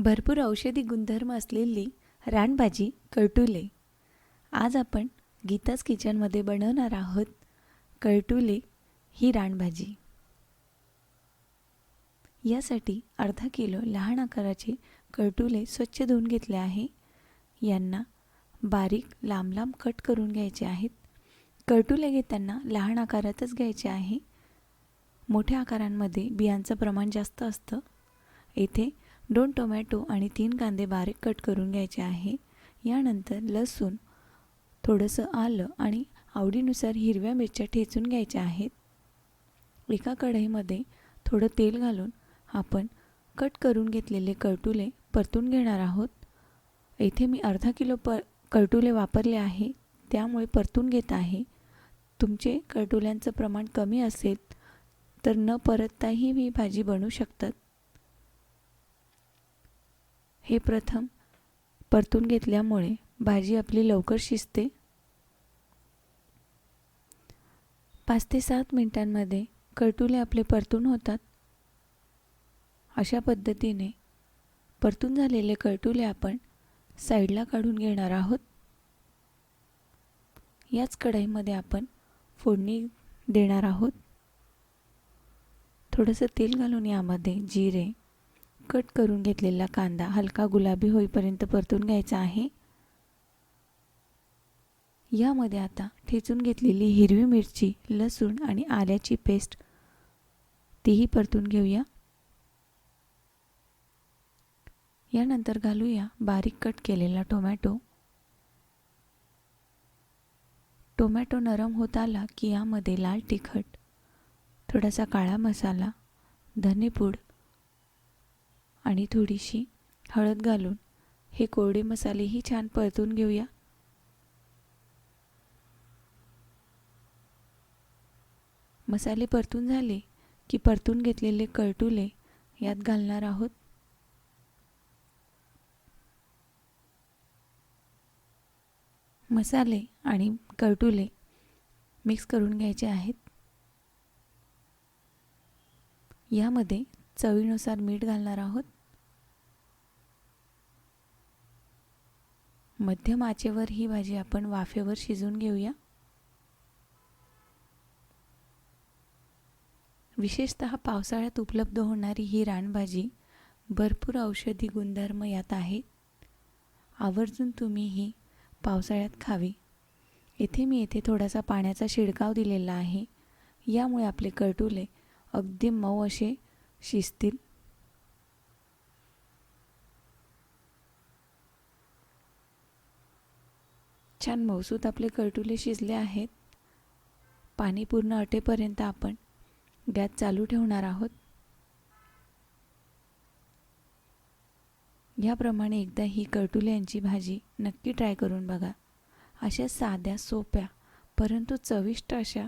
भरपूर औषधी गुणधर्म असलेली रानभाजी कळटुले. आज आपण गीताज किचनमध्ये बनवणार आहोत कळटुले ही रानभाजी. यासाठी अर्धा किलो लहान आकाराचे कळटुले स्वच्छ धुवून घेतले आहे. यांना बारीक लांब लांब कट करून घ्यायचे आहेत. कळटुले घेताना लहान आकारातच घ्यायचे आहे. मोठ्या आकारांमध्ये बियांचं प्रमाण जास्त असतं. येथे दोन टोमॅटो आणि तीन कांदे बारीक कट करून घ्यायचे आहे. यानंतर लसूण थोडंसं आलं आणि आवडीनुसार हिरव्या मिरच्या ठेचून घ्यायच्या आहेत. एका कढईमध्ये थोडं तेल घालून आपण कट करून घेतलेले कळटुले परतून घेणार आहोत. इथे मी अर्धा किलो प कळटुले वापरले आहे त्यामुळे परतून घेत आहे. तुमचे कळटुल्यांचं प्रमाण कमी असेल तर न परतताही ही भाजी बनवू शकतात. हे प्रथम परतून घेतल्यामुळे भाजी आपली लवकर शिजते. पाच ते सात मिनिटांमध्ये कळटुले आपले परतून होतात. अशा पद्धतीने परतून झालेले करटुले आपण साईडला काढून घेणार आहोत. याच कढाईमध्ये आपण फोडणी देणार आहोत. थोडंसं तेल घालून यामध्ये जिरे कट करून घेतलेला कांदा हलका गुलाबी होईपर्यंत परतून घ्यायचा आहे. यामध्ये आता ठेचून घेतलेली हिरवी मिरची लसूण आणि आल्याची पेस्ट तीही परतून घेऊया. यानंतर घालूया बारीक कट केलेला टोमॅटो. टोमॅटो नरम होत आला की यामध्ये लाल तिखट थोडासा काळा मसाला धनेपूड आणि थोडीशी हळद घालून हे कोरडे मसालेही छान परतून घेऊया. मसाले परतून झाले की परतून घेतलेले कळटुले यात घालणार आहोत. मसाले आणि कळटुले मिक्स करून घ्यायचे आहेत. यामध्ये चवीनुसार मीठ घालणार आहोत. मध्यम आचेवर ही भाजी आपण वाफेवर शिजवून घेऊया. विशेषत पावसाळ्यात उपलब्ध होणारी ही रानभाजी भरपूर औषधी गुणधर्म यात आहेत आवर्जून तुम्ही ही पावसाळ्यात खावी. येथे मी येथे थोडासा पाण्याचा शिडकाव दिलेला आहे. यामुळे आपले कर्टुले अगदी मऊ असे शिजतील. छान मौसूत आपले कळटुले शिजले आहेत. पाणी पूर्ण अटेपर्यंत आपण गॅस चालू ठेवणार आहोत. याप्रमाणे एकदा ही करटुल्यांची भाजी नक्की ट्राय करून बघा. अशा साध्या सोप्या परंतु चविष्ट अशा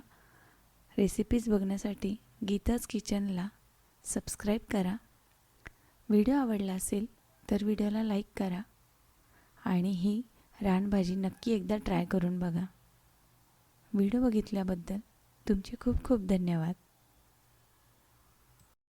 रेसिपीज बघण्यासाठी गीताज किचनला सबस्क्राईब करा. व्हिडिओ आवडला असेल तर व्हिडिओला लाईक करा. आणि ही रानभाजी नक्की एकदा ट्राय करून बघा. व्हिडिओ बघितल्याबद्दल तुमचे खूप खूप धन्यवाद.